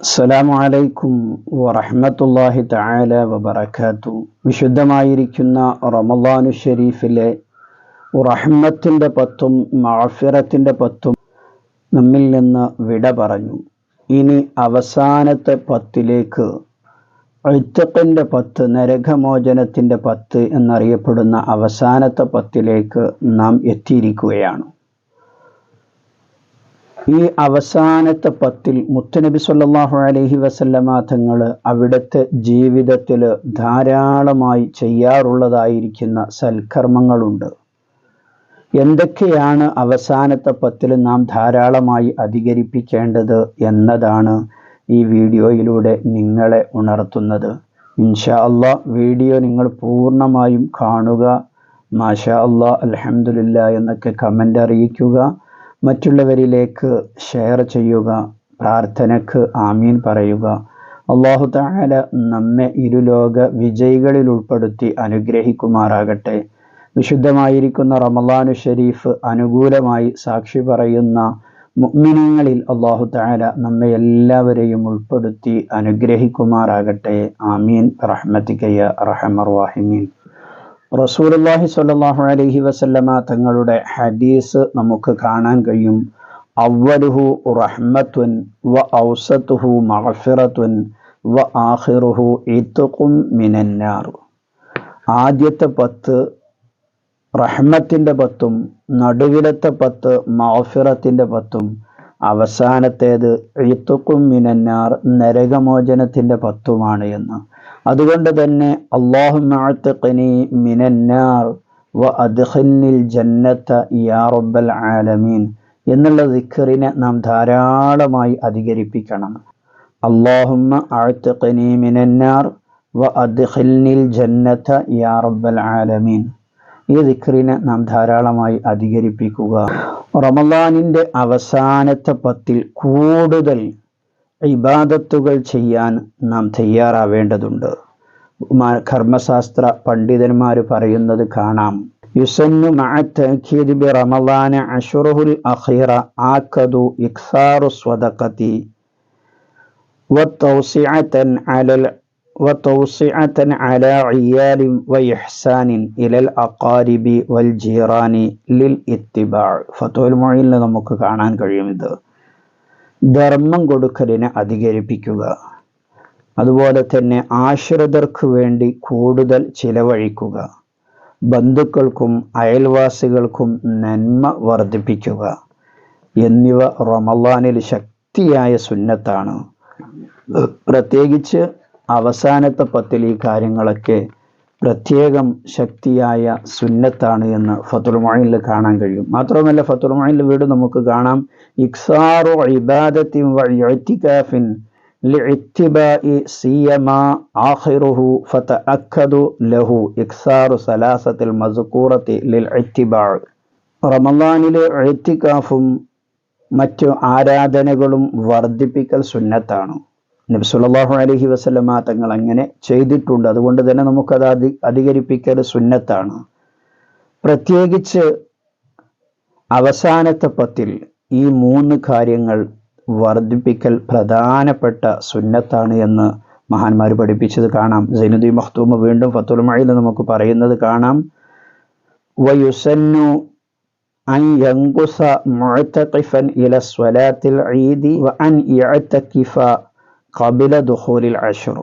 അസ്സലാമു അലൈക്കും വറഹ്മത്തുള്ളാഹി തആല വബറകാതു വിശുദ്ധമായിരിക്കുന്ന റമദാനു ഷരീഫിലെ റഹ്മത്തിന്റെ പത്തും മാഫിറത്തിന്റെ പത്തും നമ്മിൽ നിന്ന് വിട പറഞ്ഞു. ഇനി അവസാനത്തെ പത്തിലേക്ക് ഇത്തഖിന്റെ പത്ത് നരകമോചനത്തിന്റെ പത്ത് എന്നറിയപ്പെടുന്ന അവസാനത്തെ പത്തിലേക്ക് നാം എത്തിയിരിക്കുകയാണ്. ഈ അവസാനത്തെ പത്തിൽ മുത്തനബി സല്ലാഹു അലഹി വസല്ലമ തങ്ങൾ അവിടുത്തെ ജീവിതത്തിൽ ധാരാളമായി ചെയ്യാറുള്ളതായിരിക്കുന്ന സൽക്കർമ്മങ്ങളുണ്ട്. എന്തൊക്കെയാണ് അവസാനത്തെ പത്തിൽ നാം ധാരാളമായി അധികരിപ്പിക്കേണ്ടത് എന്നതാണ് ഈ വീഡിയോയിലൂടെ നിങ്ങളെ ഉണർത്തുന്നത്. ഇൻഷാ അള്ളാ വീഡിയോ നിങ്ങൾ പൂർണമായും കാണുക. മാഷാ അള്ളാ അലഹമുല്ല എന്നൊക്കെ കമന്റ് അറിയിക്കുക. മറ്റുള്ളവരിലേക്ക് ഷെയർ ചെയ്യുക പ്രാർത്ഥനക്ക് ആമീൻ പറയുക. അള്ളാഹു താല നമ്മെ ഇരുലോക വിജയികളിൽ ഉൾപ്പെടുത്തി അനുഗ്രഹിക്കുമാറാകട്ടെ. വിശുദ്ധമായിരിക്കുന്ന റമലാനു ഷെരീഫ് അനുകൂലമായി സാക്ഷി പറയുന്ന മുഗ്മിനങ്ങളിൽ അള്ളാഹു താല നമ്മെ എല്ലാവരെയും ഉൾപ്പെടുത്തി അനുഗ്രഹിക്കുമാറാകട്ടെ. ആമീൻ. റഹ്മത്തിക്കയ്യ റഹമർ വാഹിമീൻ റസൂലുള്ളാഹി സ്വല്ലല്ലാഹു അലൈഹി വസല്ലമ തങ്ങളുടെ ഹദീസ് നമുക്ക് കാണാൻ കഴിയും. അവലുഹു റഹ്മത്തുൻ വ ഔസത്തുഹു മഹഫിറത്തുൻ വ ആഹിറുഹു ഇത്തുക്കും മിനന്നാർ ആദ്യത്തെ പത്ത് റഹ്മത്തിന്റെ പത്തും നടുവിലത്തെ പത്ത് മഹഫിറത്തിന്റെ പത്തും അവസാനത്തേത് ഇത്തുക്കും മിനന്നാർ നരകമോചനത്തിന്റെ പത്തുമാണ് എന്ന്. അതുകൊണ്ട് തന്നെ അള്ളാഹുനി മിനന്നാർ വ അദ്ഖിൽനിൽ യാ റബ്ബൽ ആലമീൻ എന്നുള്ള ദിഖറിനെ നാം ധാരാളമായി അധികരിപ്പിക്കണം. അള്ളാഹുമ്മ മിനന്നാർ വ അദ്ഖിൽനിൽ യാ റബ്ബൽ ആലമീൻ ഈ ദിഖറിനെ നാം ധാരാളമായി അധികരിപ്പിക്കുക. റമദാനിന്റെ അവസാനത്തെ പത്തിൽ കൂടുതൽ ഇബാദത്തുകൾ ചെയ്യാൻ നാം തയ്യാറാവേണ്ടതുണ്ട്. കർമ്മശാസ്ത്ര പണ്ഡിതന്മാർ പറയുന്നത് കാണാം യുസന്നു മഅത്തഖീദ് ബി റമളാന അഷ്റുഹുൽ അഖീറ ആക്കദു ഇക്സാറു സ്വദഖതി وتوسعة على وتوسعة على عيال وإحسان إلى الأقارب والجيران للاتباع ഫത്തുൽ മൊഴിയിൽ നമുക്ക് കാണാൻ കഴിയും ഇത് ധർമ്മം കൊടുക്കലിനെ അധികരിപ്പിക്കുക അതുപോലെ തന്നെ ആശ്രിതർക്ക് വേണ്ടി കൂടുതൽ ചിലവഴിക്കുക. ബന്ധുക്കൾക്കും അയൽവാസികൾക്കും നന്മ വർദ്ധിപ്പിക്കുക. എന്നിവ റമലാനിൽ ശക്തിയായ സുന്നത്താണ്. പ്രത്യേകിച്ച് അവസാനത്തെ പത്തിൽ ഈ കാര്യങ്ങളൊക്കെ പ്രത്യേകം ശക്തിയായ സുന്നത്താണ് എന്ന് ഫത്തുൽമൊയിൽ കാണാൻ കഴിയും. മാത്രമല്ല ഫത്തുൽമൊയിൽ വീട് നമുക്ക് കാണാം ഇക്സാറു ഇബാദത്തിൻ ലഹു സലാസത്തിൽ റമദാനിലെ എഴുത്തിക്കാഫും മറ്റു ആരാധനകളും വർദ്ധിപ്പിക്കൽ സുന്നത്താണ്. നബ്സുല്ലാഹു അലഹി വസ്ലമ തങ്ങൾ അങ്ങനെ ചെയ്തിട്ടുണ്ട്. അതുകൊണ്ട് തന്നെ നമുക്കത് അധി അധികരിപ്പിക്കൽ സുന്നത്താണ്. പ്രത്യേകിച്ച് അവസാനത്തെ പത്തിൽ ഈ മൂന്ന് കാര്യങ്ങൾ വർദ്ധിപ്പിക്കൽ പ്രധാനപ്പെട്ട സുന്നത്താണ് എന്ന് മഹാന്മാർ പഠിപ്പിച്ചത് കാണാം സൈനുദ്ദീൻ മഖ്തൂമ വീണ്ടും ഫത്തുൽമയിൽ നമുക്ക് പറയുന്നത് കാണാം വയുസന്നു أن ينقص معتقفا إلى الصلاة العيد وأن يعتكف قبل دخول العشر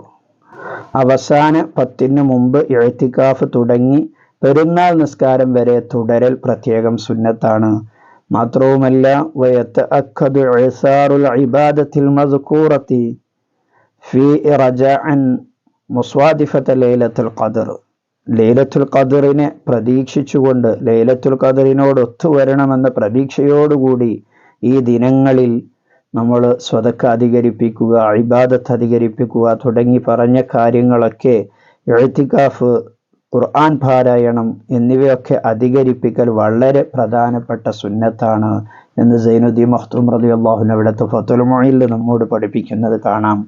അവസാന പത്തിന് മുമ്പ് എഴുത്തിക്കാഫ് തുടങ്ങി പെരുന്നാൾ നിസ്കാരം വരെ തുടരൽ പ്രത്യേകം സുന്നത്താണ് മാത്രവുമല്ല അക്കദ് ഇസാറുൽ ഇബാദത്തിൽ മസ്കൂറത്തി ഫി റജഅൻ മുസ്വാദിഫത്ത ലൈലത്തുൽ ലൈലത്തുൽ ഖദറിനെ പ്രതീക്ഷിച്ചുകൊണ്ട് ലൈലത്തുൽ ഖദറിനോട് ഒത്തുവരണമെന്ന പ്രതീക്ഷയോടുകൂടി ഈ ദിനങ്ങളിൽ നമ്മൾ സ്വതക്ക അധികരിപ്പിക്കുക ഇബാദത്ത് അധികരിപ്പിക്കുക തുടങ്ങി പറഞ്ഞ കാര്യങ്ങളൊക്കെ എഴുത്തിക്കാഫ് ഖുർആൻ പാരായണം എന്നിവയൊക്കെ അധികരിപ്പിക്കൽ വളരെ പ്രധാനപ്പെട്ട സുന്നത്താണ് എന്ന് സൈനുദ്ദീൻ മഖ്തൂം റലി അള്ളാഹുൻ അവിടുത്തെ ഫത്തുൽമൊഴിയിൽ നമ്മോട് പഠിപ്പിക്കുന്നത് കാണാം.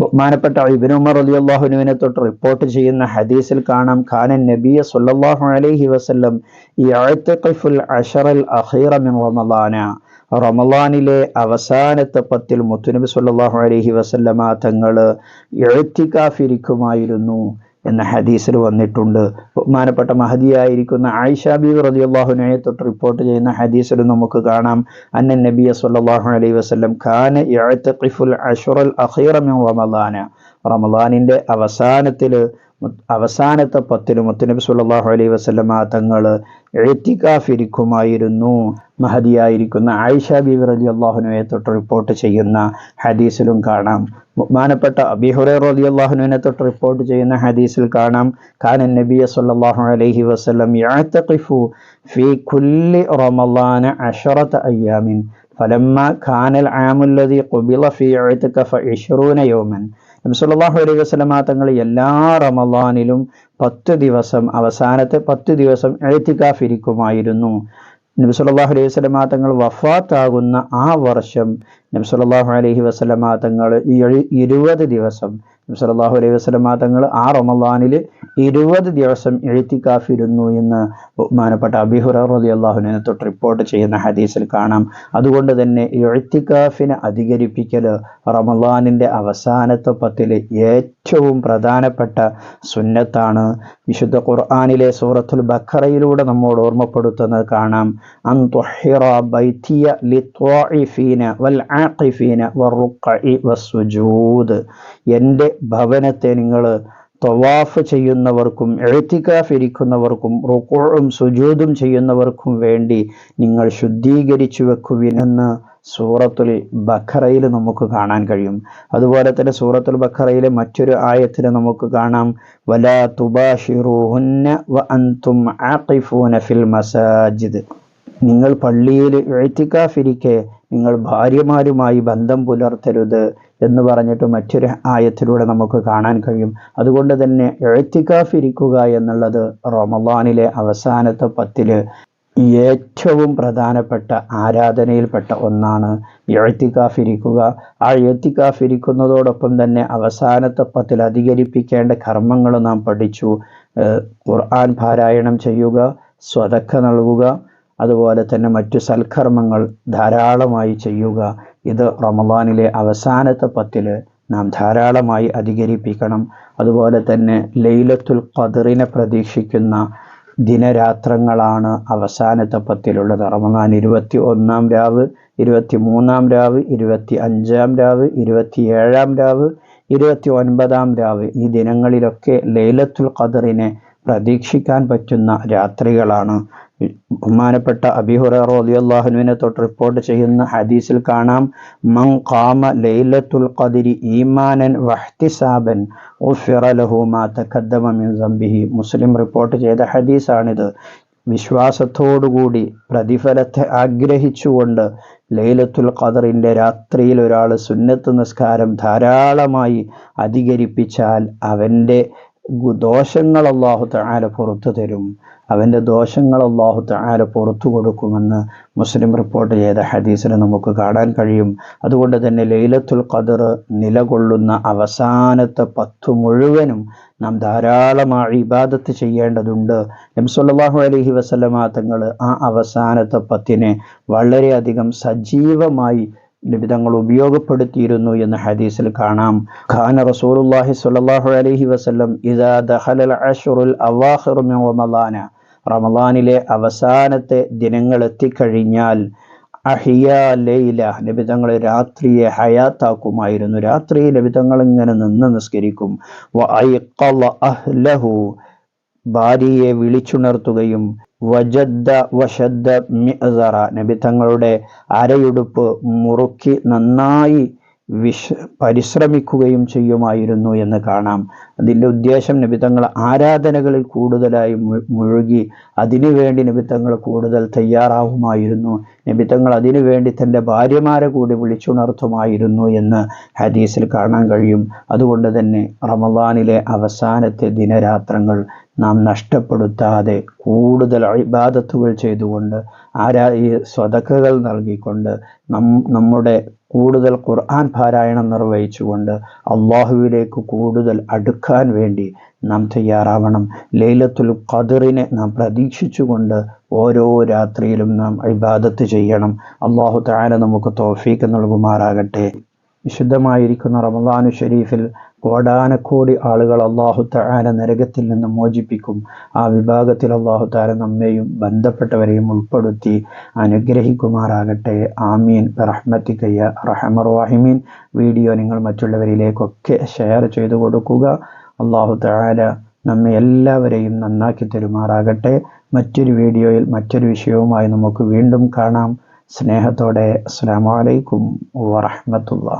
ബഹുമാനപ്പെട്ട ഇബിൻ ഉമർ അലി അള്ളാഹുനുവിനെ തൊട്ട് റിപ്പോർട്ട് ചെയ്യുന്ന ഹദീസിൽ കാണാം ഖാനൻ നബിയ സല്ലല്ലാഹു അലൈഹി വസ്ലം ഈ അശറൽ അഷറൽ മിൻ റമളാന റമലാനിലെ അവസാനത്തെ പത്തിൽ മുത്തുനബി സല്ലല്ലാഹു അലൈഹി വസല്ലമ തങ്ങൾ എഴുത്തിക്കാഫിരിക്കുമായിരുന്നു എന്ന ഹദീസിൽ വന്നിട്ടുണ്ട്. ബഹുമാനപ്പെട്ട മഹദിയായിരിക്കുന്ന ആയിഷ ബീബി റളിയല്ലാഹുനയെ തൊട്ട് റിപ്പോർട്ട് ചെയ്യുന്ന ഹദീസിൽ നമുക്ക് കാണാം. അന്ന നബിയ സല്ലല്ലാഹു അലൈഹി വസ്ലം യഅ്തഖിഫുൽ അഷ്റൽ അഖീറ മിൻ റമളാന റമളാനിന്റെ അവസാനത്തിൽ അവസാനത്തെ പത്തിൽ മുത്തനബി സുല്ലാഹു അലൈഹി വസ്ലമ തങ്ങൾ എഴുത്തിക്കാഫിരിക്കുമായിരുന്നു മഹതിയായിരിക്കുന്ന ആയിഷ ബീവർ അലി അള്ളാഹുനുവെ തൊട്ട് റിപ്പോർട്ട് ചെയ്യുന്ന ഹദീസിലും കാണാം. ബഹുമാനപ്പെട്ട അബിഹുറെ റലി അള്ളാഹുനുവിനെ തൊട്ട് റിപ്പോർട്ട് ചെയ്യുന്ന ഹദീസിൽ കാണാം. കാനൻ നബിയ സല്ലാഹു അലൈഹി വസ്ലം യാത്തഖിഫു ഫി കുല്ലി റമലാന അഷറത്ത് അയ്യാമിൻ. ഫലമ്മ ഖാനൽ ആമുല്ലതി ഖുബില ഫി എഴുത്തഖഫ ഇഷ്റൂന യോമൻ. നബിസല്ലാഹു അലൈഹി വസല്ലമ തങ്ങൾ എല്ലാ റമദാനിലും പത്ത് ദിവസം അവസാനത്തെ പത്ത് ദിവസം എഴുത്തിക്കാഫിരിക്കുമായിരുന്നു. നബി സല്ലല്ലാഹു അലൈഹി വസല്ലമ തങ്ങൾ വഫാത്താകുന്ന ആ വർഷം നബി സല്ലല്ലാഹു അലൈഹി വസല്ലമ തങ്ങൾ ഇരുപത് ദിവസം സല്ലല്ലാഹു അലൈഹി വസ്ലമ തങ്ങൾ ആ റമളാനിൽ ഇരുപത് ദിവസം എഴുത്തിക്കാഫിരുന്നു എന്ന് ബഹുമാനപ്പെട്ട അബിഹുറ അള്ളാഹുനെ തൊട്ട് റിപ്പോർട്ട് ചെയ്യുന്ന ഹദീസിൽ കാണാം. അതുകൊണ്ട് തന്നെ എഴുത്തിക്കാഫിനെ അധികരിപ്പിക്കൽ റമലാനിന്റെ അവസാനത്തെ പത്തിൽ ഏറ്റവും പ്രധാനപ്പെട്ട സുന്നത്താണ്. വിശുദ്ധ ഖുർആാനിലെ സൂറത്തുൽ ബഖറയിലൂടെ നമ്മോട് ഓർമ്മപ്പെടുത്തുന്നത് കാണാം. അൻ തുഹിറ വൽ വസ്സുജൂദ്. എന്റെ ഭവനത്തെ നിങ്ങൾ തവാഫ് ചെയ്യുന്നവർക്കും എഴുത്തിക്കാഫിരിക്കുന്നവർക്കും റുക്കോഴും സുജൂതും ചെയ്യുന്നവർക്കും വേണ്ടി നിങ്ങൾ ശുദ്ധീകരിച്ചു വെക്കുവിനെന്ന് സൂറത്തുൽ ബഖറയിൽ നമുക്ക് കാണാൻ കഴിയും. അതുപോലെ തന്നെ സൂറത്തുൽ ബഖറയിലെ മറ്റൊരു ആയത്തിൽ നമുക്ക് കാണാം. വലാ തുബാഷിറൂഹുന്ന വ അൻതും ആഖിഫൂന ഫിൽ മസാജിദ്. നിങ്ങൾ പള്ളിയിൽ എഴുത്തിക്കാഫിരിക്കെ നിങ്ങൾ ഭാര്യമാരുമായി ബന്ധം പുലർത്തരുത്. എന്ന് പറഞ്ഞിട്ട് മറ്റൊരു ആയത്തിലൂടെ നമുക്ക് കാണാൻ കഴിയും. അതുകൊണ്ട് തന്നെ എഴുത്തിക്കാഫിരിക്കുക എന്നുള്ളത് റമദാനിലെ അവസാനത്തെ പത്തിൽ ഏറ്റവും പ്രധാനപ്പെട്ട ആരാധനയിൽപ്പെട്ട ഒന്നാണ് എഴുത്തിക്കാഫിരിക്കുക ആ എഴുത്തിക്കാഫിരിക്കുന്നതോടൊപ്പം തന്നെ അവസാനത്തെ പത്തിൽ അധികരിപ്പിക്കേണ്ട കർമ്മങ്ങൾ നാം പഠിച്ചു. ഖുർആൻ പാരായണം ചെയ്യുക സ്വതക്ക നൽകുക അതുപോലെ തന്നെ മറ്റു സൽക്കർമ്മങ്ങൾ ധാരാളമായി ചെയ്യുക. ഇത് റമദാനിലെ അവസാനത്തെ പത്തിൽ നാം ധാരാളമായി അധികരിപ്പിക്കണം. അതുപോലെ തന്നെ ലൈലത്തുൽ ഖദറിനെ പ്രതീക്ഷിക്കുന്ന ദിനരാത്രങ്ങളാണ് അവസാനത്തെ പത്തിലുള്ളത്. റമദാൻ ഇരുപത്തി ഒന്നാം രാവ് ഇരുപത്തി മൂന്നാം രാവ് ഇരുപത്തി അഞ്ചാം രാവ് ഇരുപത്തി ഏഴാം രാവ് ഇരുപത്തി ഒൻപതാം രാവ് ഈ ദിനങ്ങളിലൊക്കെ ലൈലത്തുൽ ഖദറിനെ പ്രതീക്ഷിക്കാൻ പറ്റുന്ന രാത്രികളാണ്. ബഹുമാനപ്പെട്ട അബിഹുറ റളിയല്ലാഹുവിനെ തൊട്ട് റിപ്പോർട്ട് ചെയ്യുന്ന ഹദീസിൽ കാണാം. മൻ ഖാമ ലൈലത്തുൽ ഖദിരി ഈമാനൻ വഹ്തിസാബൻ മിൻ മുസ്ലിം റിപ്പോർട്ട് ചെയ്ത ഹദീസാണിത്. വിശ്വാസത്തോടുകൂടി പ്രതിഫലത്തെ ആഗ്രഹിച്ചുകൊണ്ട് ലൈലത്തുൽ ഖദറിന്റെ രാത്രിയിൽ ഒരാൾ സുന്നത്ത് നിസ്കാരം ധാരാളമായി അധികരിപ്പിച്ചാൽ അവന്റെ ദോഷങ്ങൾ അള്ളാഹു തആല പുറത്തു തരും. അവന്റെ ദോഷങ്ങൾ അള്ളാഹു താര പുറത്തു കൊടുക്കുമെന്ന് മുസ്ലിം റിപ്പോർട്ട് ചെയ്ത ഹദീസിൽ നമുക്ക് കാണാൻ കഴിയും. അതുകൊണ്ട് തന്നെ ലൈലത്തുൽ ഖദർ നിലകൊള്ളുന്ന അവസാനത്തെ പത്തു മുഴുവനും നാം ധാരാളമായി ഇബാദത്ത് ചെയ്യേണ്ടതുണ്ട്. നബി സല്ലല്ലാഹു അലൈഹി വസല്ലമ തങ്ങൾ ആ അവസാനത്തെ പത്തിനെ വളരെയധികം സജീവമായി നിബിതങ്ങൾ ഉപയോഗപ്പെടുത്തിയിരുന്നു എന്ന് ഹദീസിൽ കാണാം. ഖാന റസൂലുള്ളാഹി സ്വല്ലല്ലാഹു അലൈഹി വസല്ലം ഇദാ ദഹലൽ അശ്റുൽ അവാഖിറു മിൻ റമളാന റമളാനിലെ അവസാനത്തെ ദിനങ്ങൾ എത്തിക്കഴിഞ്ഞാൽ അഹിയ ലൈല നബിതങ്ങൾ രാത്രിയെ ഹയാത്താക്കുമായിരുന്നു. രാത്രി നബിതങ്ങൾ ഇങ്ങനെ നിന്ന് നിസ്കരിക്കും. ഭാര്യയെ വിളിച്ചുണർത്തുകയും വജദ്ദ വശദ്ദ മിഅസറ. നബി തങ്ങളുടെ അരയുടുപ്പ് മുറുക്കി നന്നായി വിശ പരിശ്രമിക്കുകയും ചെയ്യുമായിരുന്നു എന്ന് കാണാം. അതിന്റെ ഉദ്ദേശം നബിത്തങ്ങൾ ആരാധനകളിൽ കൂടുതലായി മുഴുകി അതിനുവേണ്ടി നബിത്തങ്ങൾ കൂടുതൽ തയ്യാറാവുമായിരുന്നു. നബിത്തങ്ങൾ അതിനുവേണ്ടി തന്റെ ഭാര്യമാരെ കൂടി വിളിച്ചുണർത്തുമായിരുന്നു എന്ന് ഹദീസിൽ കാണാൻ കഴിയും. അതുകൊണ്ട് തന്നെ റമദാനിലെ അവസാനത്തെ ദിനരാത്രങ്ങൾ നാം നഷ്ടപ്പെടുത്താതെ കൂടുതൽ ഇബാദത്തുകൾ ചെയ്തുകൊണ്ട് ആരാ ഈ സ്വതക്കകൾ നൽകിക്കൊണ്ട് നം നമ്മുടെ കൂടുതൽ ഖുർആൻ പാരായണം നിർവഹിച്ചുകൊണ്ട് അള്ളാഹുവിലേക്ക് കൂടുതൽ അടുക്കാൻ വേണ്ടി നാം തയ്യാറാവണം. ലൈലത്തുൽ ഖദറിനെ നാം പ്രതീക്ഷിച്ചുകൊണ്ട് ഓരോ രാത്രിയിലും നാം ഇബാദത്ത് ചെയ്യണം. അള്ളാഹു താര നമുക്ക് തോഫീക്ക് നൽകുമാറാകട്ടെ. വിശുദ്ധമായിരിക്കുന്ന റമദാനു ഷരീഫിൽ കോടാനക്കോടി ആളുകൾ അള്ളാഹു താര നരകത്തിൽ നിന്ന് മോചിപ്പിക്കും. ആ വിഭാഗത്തിൽ അള്ളാഹു താര നമ്മെയും ബന്ധപ്പെട്ടവരെയും ഉൾപ്പെടുത്തി അനുഗ്രഹിക്കുമാറാകട്ടെ. ആമീൻ. റഹ്മത്തിക്കയ്യ റഹമർ വാഹിമീൻ വീഡിയോ നിങ്ങൾ മറ്റുള്ളവരിലേക്കൊക്കെ ഷെയർ ചെയ്തു കൊടുക്കുക. അള്ളാഹു താര നമ്മെ എല്ലാവരെയും നന്നാക്കി തരുമാറാകട്ടെ. മറ്റൊരു വീഡിയോയിൽ മറ്റൊരു വിഷയവുമായി നമുക്ക് വീണ്ടും കാണാം. സ്നേഹത്തോടെ അസ്സാം വലൈക്കും വറഹമത്തുള്ള.